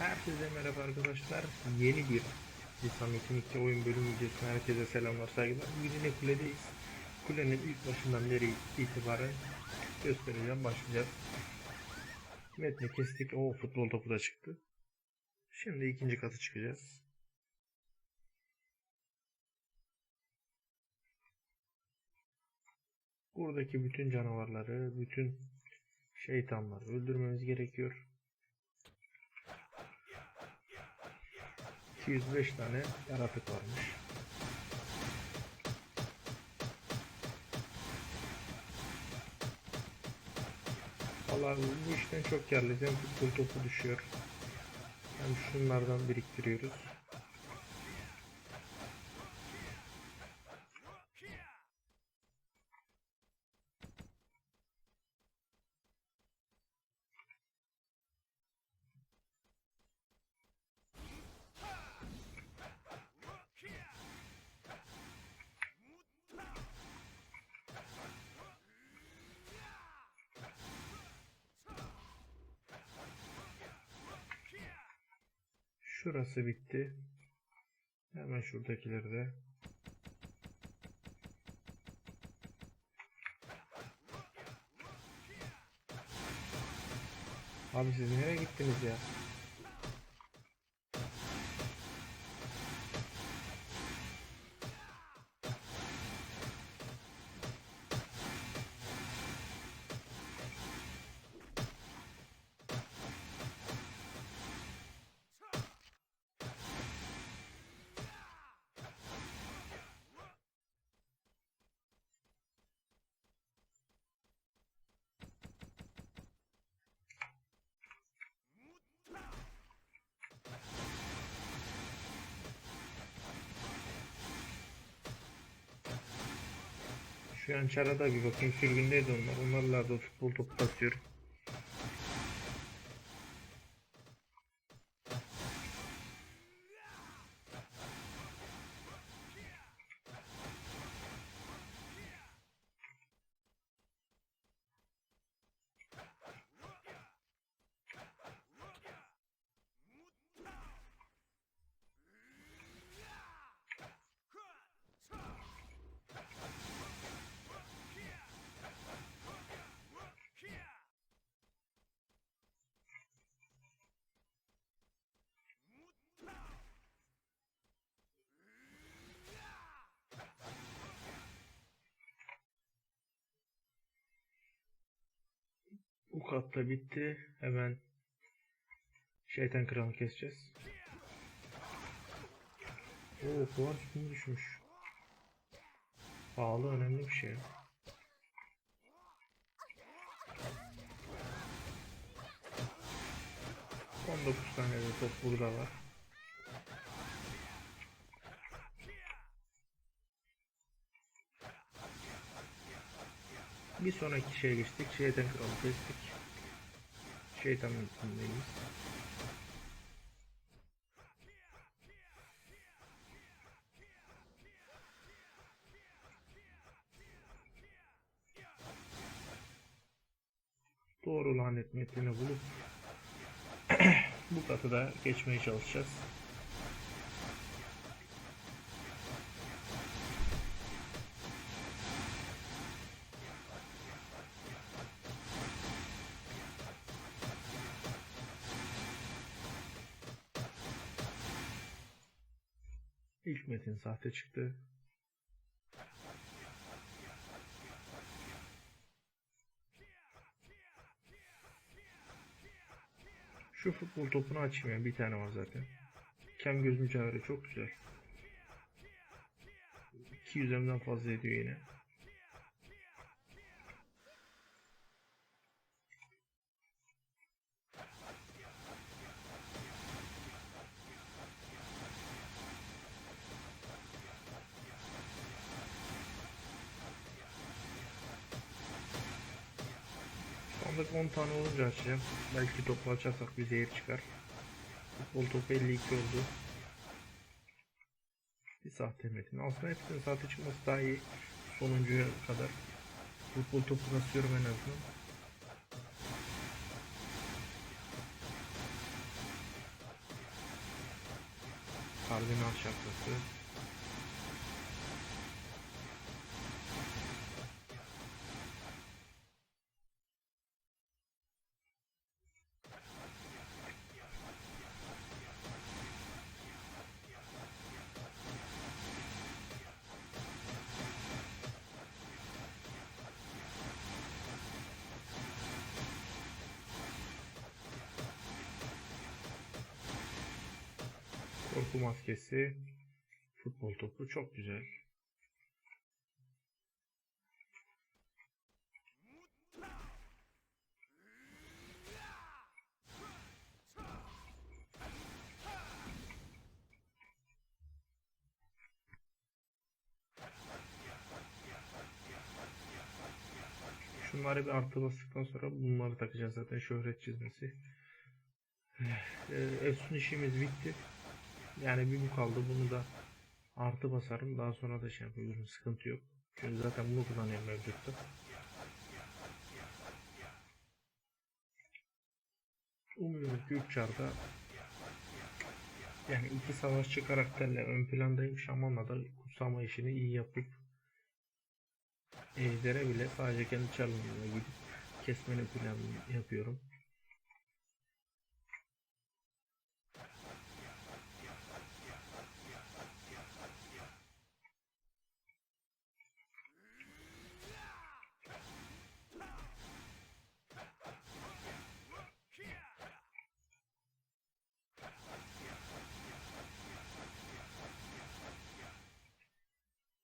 Herkese merhaba arkadaşlar. Yeni bir Lisan Metin 2 oyun bölüm videosuna herkese selamlar saygılar. Bugün yine kuledeyiz. Kulenin ilk başından beri itibaren göstereceğim başlayacağız. Metni kestik. O futbol topu da çıktı. Şimdi ikinci katı çıkacağız. Buradaki bütün canavarları, bütün şeytanları öldürmemiz gerekiyor. 205 tane yaratık varmış. Vallahi bu işten çok karlıyız. Hem futbol topu düşüyor. Hem şunlardan biriktiriyoruz. Şurası bitti. Hemen şuradakileri de. Abi siz nereye gittiniz ya? An çarada bir bakayım sürgündeydi onlar. Onlarla da futbol topu basıyorum. Bu katta bitti. Hemen şeytan kralı keseceğiz. Oo puan üstüne düşmüş. Pahalı önemli bir şey. On dokuz tane de top burada var. Bir sonraki şeye geçtik. Şeytan kralı kestik. Şeytan mülkündeyiz. Doğru lanet metnini bulup bu katı da geçmeye çalışacağız. İlk metin sahte çıktı. Şu futbol topunu açayım ya. Bir tane var zaten. Kem göz mücadele çok güzel. 200'den fazla ediyor yine. Sandık 10 tane olunca açacağım. Belki topu açarsak bir zehir çıkar. Futbol topu 52 oldu. Bir sahte metin. Aslında hepsinin sahte çıkması daha iyi. Sonuncuya kadar. Futbol topu basıyorum en azından. Kardinal şapkası. Korku maskesi. Futbol topu çok güzel. Şunları bir artı bastıktan sonra bunları takacağız zaten şöhret çizmesi. Ee, Efsun işimiz bitti. Yani bir bu kaldı. Bunu da artı basarım. Daha sonra da şey yapabilirim. Sıkıntı yok. Çünkü zaten bunu kullanıyorum mevcutta. Umuyorum ki 3 çarda yani iki savaşçı karakterle ön plandayım. Şaman'la da kutsama işini iyi yapıp Ejder'e bile sadece kendi çalımına gidip kesmenin planını yapıyorum.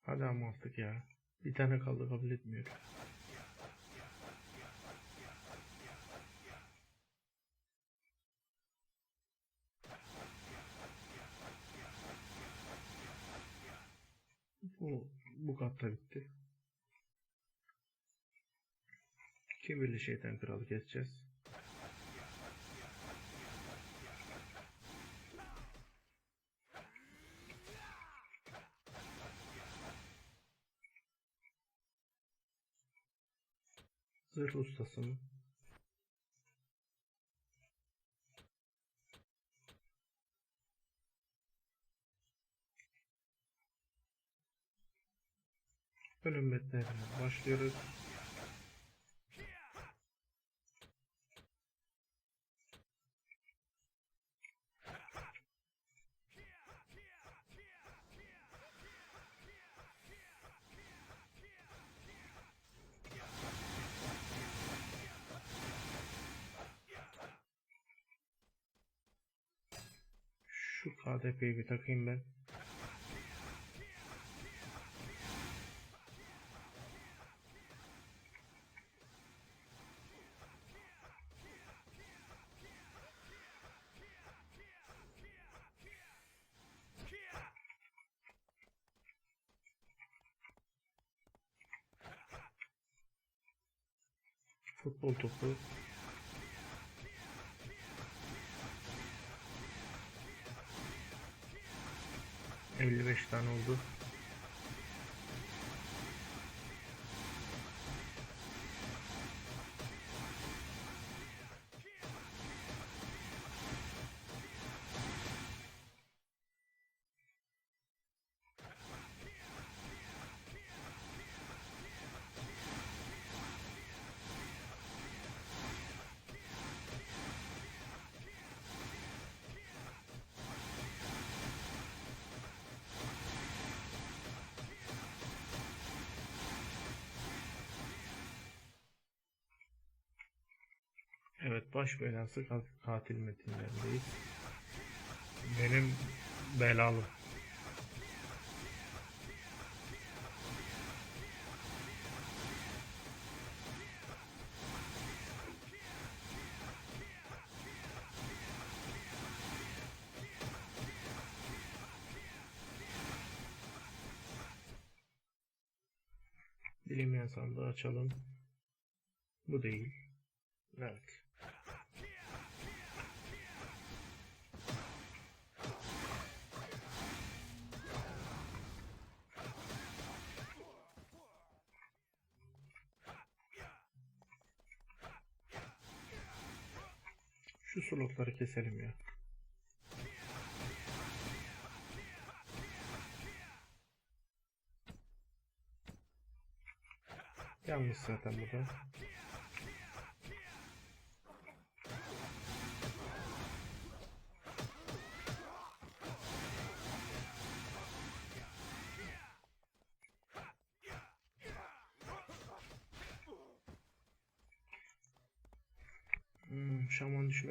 Hadi ama artık ya. Bir tane kaldı kabul etmiyorum. Bu, bu katta bitti. Kibirli şeytan kralı keseceğiz. Zırh ustası mı? Bölüm metnlerine başlıyoruz. KDP'yi bir takayım ben. Futbol topu. Elli beş tane oldu. Baş belası kat- katil metinlerindeyiz. Benim belalı. Bilinmeyen sandığı açalım. Bu değil. Bacakları keselim ya. Yanlış zaten bu.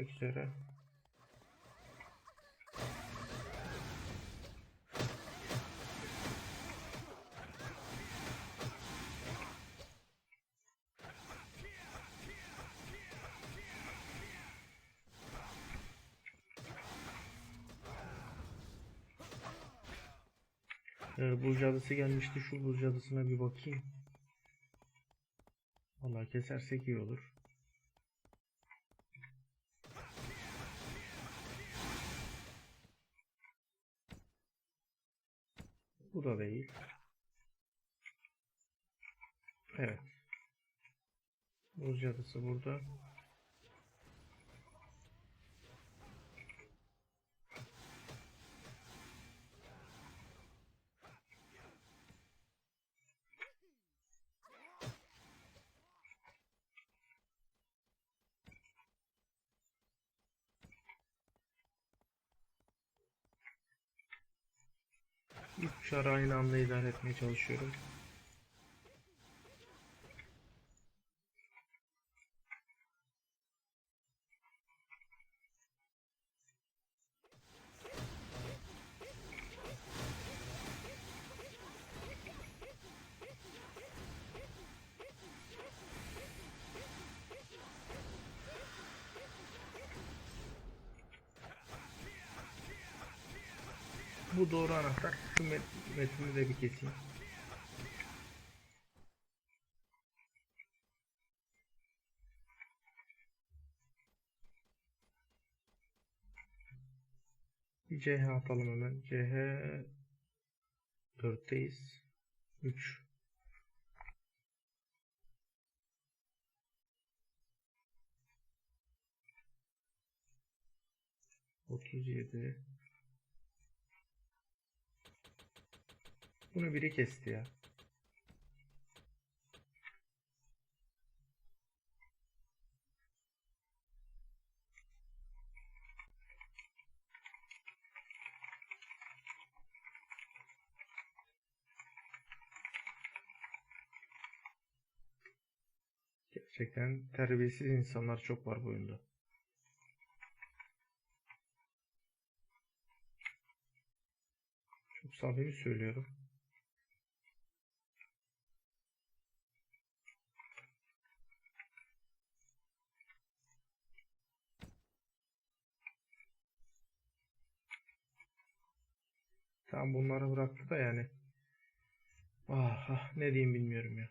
Düşmek üzere. Ee, buz gelmişti. Şu buz cadısına bir bakayım. Vallahi kesersek iyi olur. Bu değil. Evet. Buz cadısı burada. Uçarı aynı anda idare etmeye çalışıyorum. Bu doğru anahtar. Şu met- metni de bir keseyim. CH atalım hemen. CH 4'teyiz. 3 37 Bunu biri kesti ya. Gerçekten terbiyesiz insanlar çok var bu oyunda. Çok samimi söylüyorum. Tam bunları bıraktı da yani. Ah, ah ne diyeyim bilmiyorum ya.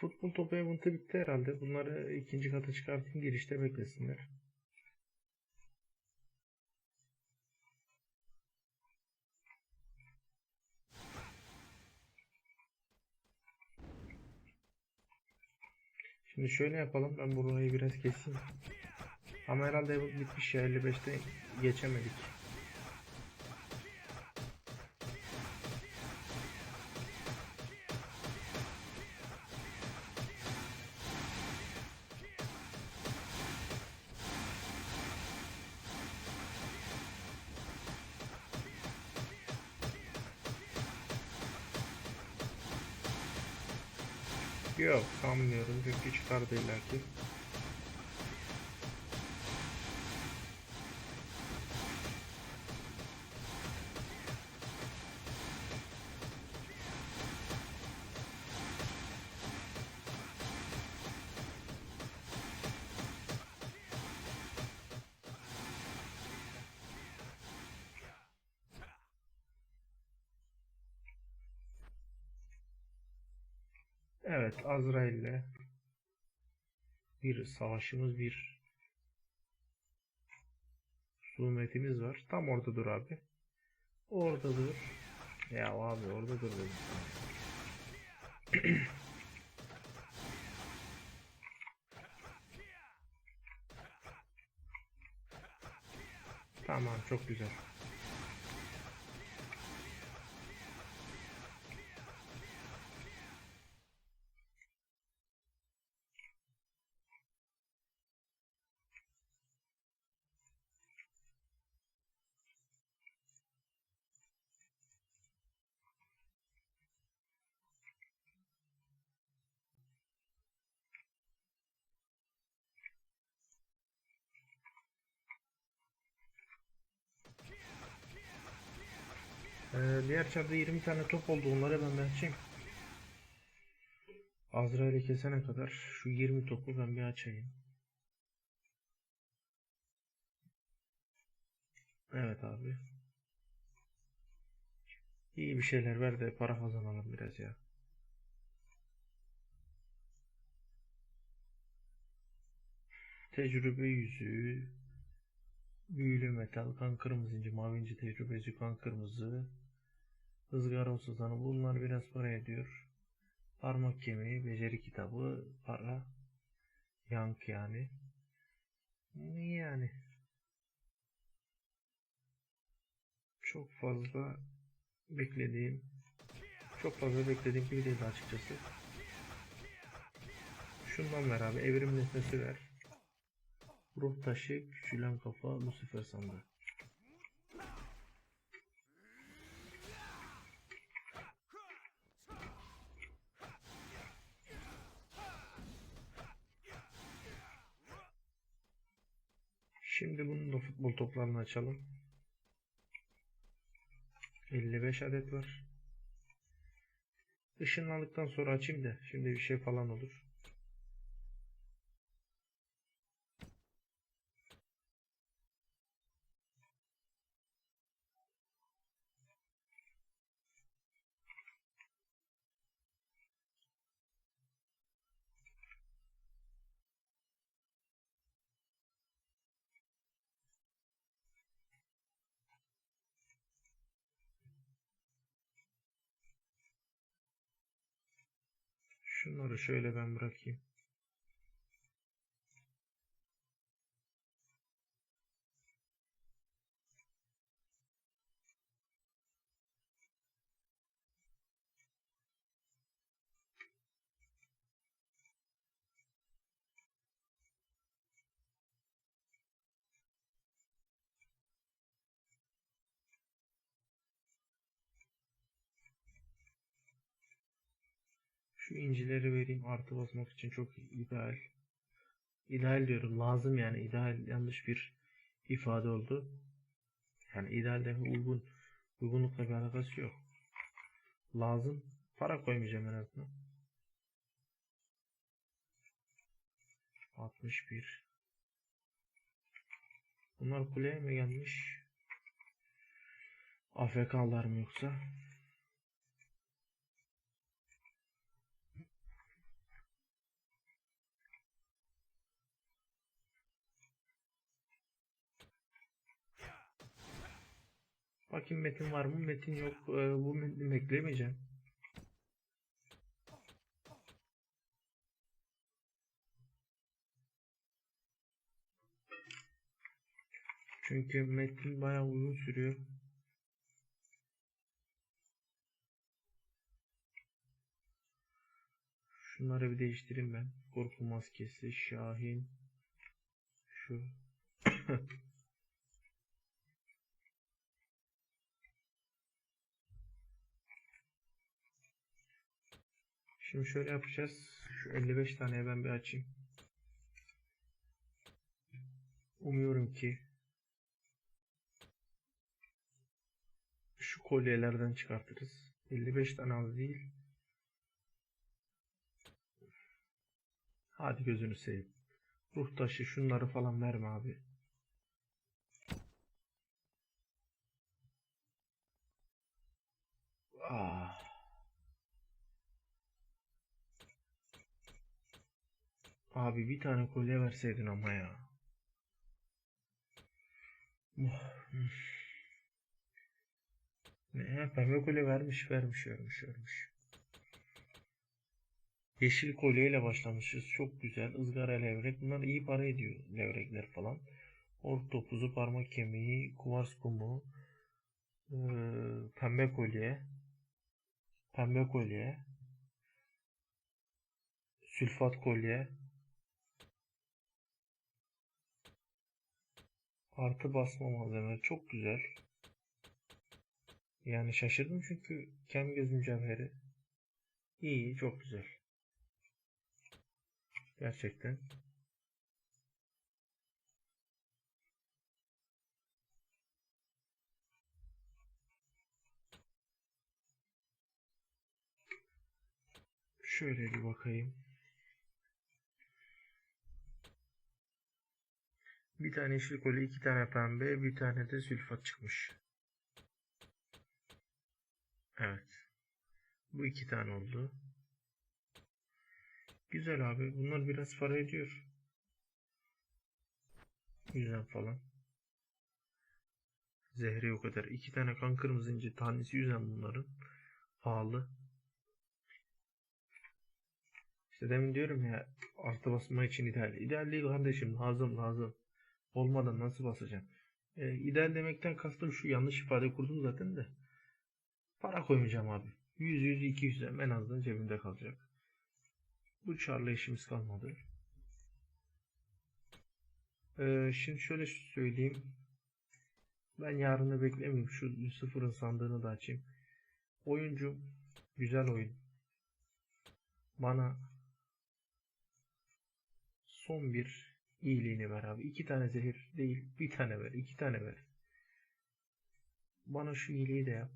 Futbol topu event'ı bitti herhalde. Bunları ikinci kata çıkartayım girişte beklesinler. Şimdi şöyle yapalım. Ben burayı biraz keseyim. Ama herhalde event bitmiş ya. 55'te geçemedik. Çünkü çıkardı illaki. Evet Azrail'le bir savaşımız bir husumetimiz var. Tam orada dur abi. Orada dur. Ya abi orada dur dedim. Tamam çok güzel. Ee, diğer çarda 20 tane top oldu onları ben bir açayım. Azrail'i kesene kadar şu 20 topu ben bir açayım. Evet abi. İyi bir şeyler ver de para kazanalım biraz ya. Tecrübe yüzüğü, büyülü metal, kan kırmızı inci, mavi inci tecrübeci, kan kırmızı, ızgara usuzanı bunlar biraz para ediyor. Parmak kemiği, beceri kitabı, para, yank yani. Yani çok fazla beklediğim çok fazla beklediğim gibi değil açıkçası. Şundan ver abi evrim nesnesi ver. Ruh taşı, küçülen kafa, Lucifer sandığı. Şimdi bunun da futbol toplarını açalım. 55 adet var. Işınlandıktan sonra açayım da şimdi bir şey falan olur. Şunları şöyle ben bırakayım. Şu incileri vereyim artı basmak için çok ideal. İdeal diyorum lazım yani ideal yanlış bir ifade oldu. Yani idealde uygun uygunlukla bir alakası yok. Lazım. Para koymayacağım en azından. 61 Bunlar kuleye mi gelmiş? AFK'lar mı yoksa? Bakayım metin var mı? Metin yok. Ee, bu metni beklemeyeceğim. Çünkü metin bayağı uzun sürüyor. Şunları bir değiştireyim ben. Korku maskesi, Şahin. Şu. Şimdi şöyle yapacağız. Şu 55 taneye ben bir açayım. Umuyorum ki şu kolyelerden çıkartırız. 55 tane az değil. Hadi gözünü seveyim. Ruh taşı şunları falan verme abi. Ah. Abi bir tane kolye verseydin ama ya. Ne? Pembe kolye vermiş, vermiş, vermiş, vermiş. Yeşil kolyeyle başlamışız. Çok güzel. ızgara levrek. Bunlar iyi para ediyor. Levrekler falan. Ork topuzu, parmak kemiği, kuvars kumu, ee, pembe kolye, pembe kolye, sülfat kolye, artı basma malzemeleri çok güzel. Yani şaşırdım çünkü kem göz mücevheri iyi, çok güzel. Gerçekten. Şöyle bir bakayım. Bir tane yeşil kolye, iki tane pembe, bir tane de sülfat çıkmış. Evet. Bu iki tane oldu. Güzel abi. Bunlar biraz para ediyor. Yüzden falan. Zehri o kadar. İki tane kan kırmızı inci tanesi yüzden bunların. Pahalı. İşte demin diyorum ya artı basma için ideal. İdeal değil kardeşim. Lazım lazım. Olmadan nasıl basacağım? Ee, ideal demekten kastım şu yanlış ifade kurdum zaten de. Para koymayacağım abi. 100 100 200 en azından cebimde kalacak. Bu çarla işimiz kalmadı. Ee, şimdi şöyle söyleyeyim. Ben yarını beklemeyeyim. Şu sıfırın sandığını da açayım. Oyuncu güzel oyun. Bana son bir iyiliğini ver abi. İki tane zehir değil. Bir tane ver. iki tane ver. Bana şu iyiliği de yap.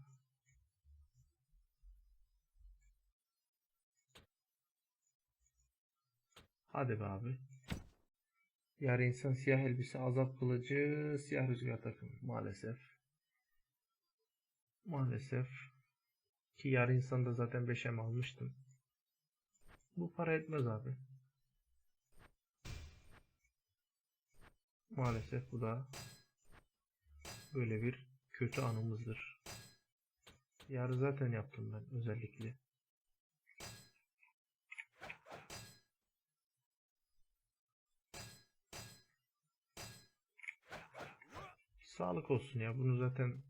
Hadi be abi. Yarı insan siyah elbise, azap kılıcı, siyah rüzgar takımı. Maalesef. Maalesef. Ki yarı insanda zaten 5'em almıştım. Bu para etmez abi. Maalesef bu da böyle bir kötü anımızdır. Yarı zaten yaptım ben özellikle. Sağlık olsun ya. Bunu zaten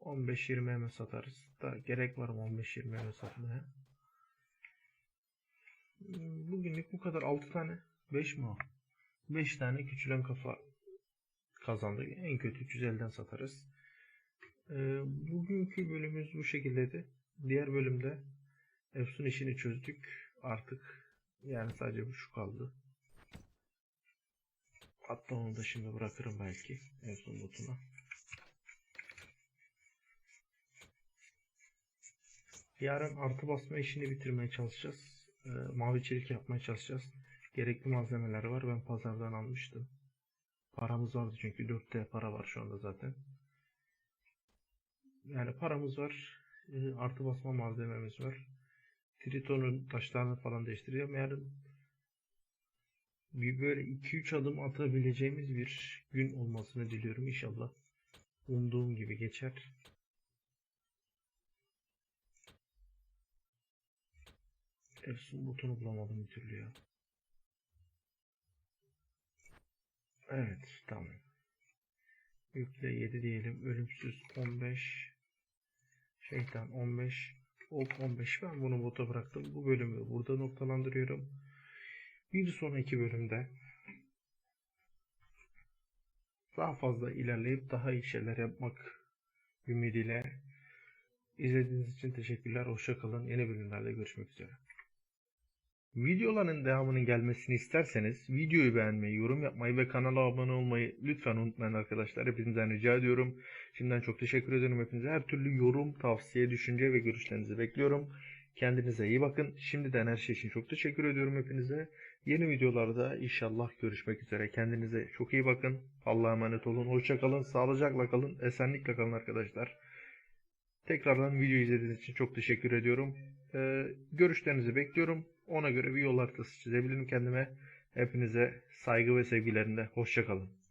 15-20 eme satarız. Da gerek var mı 15-20 eme satmaya? Bugünlük bu kadar. 6 tane. 5 mi? 5 tane küçülen kafa kazandık. En kötü 350'den satarız. Ee, bugünkü bölümümüz bu şekildeydi. Diğer bölümde Efsun işini çözdük. Artık yani sadece bu şu kaldı. Hatta onu da şimdi bırakırım belki en son notuna. Yarın artı basma işini bitirmeye çalışacağız. Ee, mavi çelik yapmaya çalışacağız. Gerekli malzemeler var. Ben pazardan almıştım. Paramız vardı çünkü 4T para var şu anda zaten. Yani paramız var. Ee, artı basma malzememiz var. Triton'un taşlarını falan değiştireceğim. Yarın bir böyle 2-3 adım atabileceğimiz bir gün olmasını diliyorum inşallah. Umduğum gibi geçer. Efsun butonu bulamadım bir türlü ya. Evet tamam. Yükle 7 diyelim. Ölümsüz 15. Şeytan 15. Ok 15. Ben bunu bota bıraktım. Bu bölümü burada noktalandırıyorum. Bir sonraki bölümde daha fazla ilerleyip daha iyi şeyler yapmak ümidiyle izlediğiniz için teşekkürler. Hoşçakalın. Yeni bölümlerde görüşmek üzere. Videoların devamının gelmesini isterseniz videoyu beğenmeyi, yorum yapmayı ve kanala abone olmayı lütfen unutmayın arkadaşlar. Hepinizden rica ediyorum. Şimdiden çok teşekkür ederim hepinize. Her türlü yorum, tavsiye, düşünce ve görüşlerinizi bekliyorum. Kendinize iyi bakın. Şimdiden her şey için çok teşekkür ediyorum hepinize. Yeni videolarda inşallah görüşmek üzere. Kendinize çok iyi bakın. Allah'a emanet olun. Hoşça kalın. Sağlıcakla kalın. Esenlikle kalın arkadaşlar. Tekrardan video izlediğiniz için çok teşekkür ediyorum. Ee, görüşlerinizi bekliyorum. Ona göre bir yol haritası çizebilirim kendime. Hepinize saygı ve sevgilerinde. Hoşça kalın.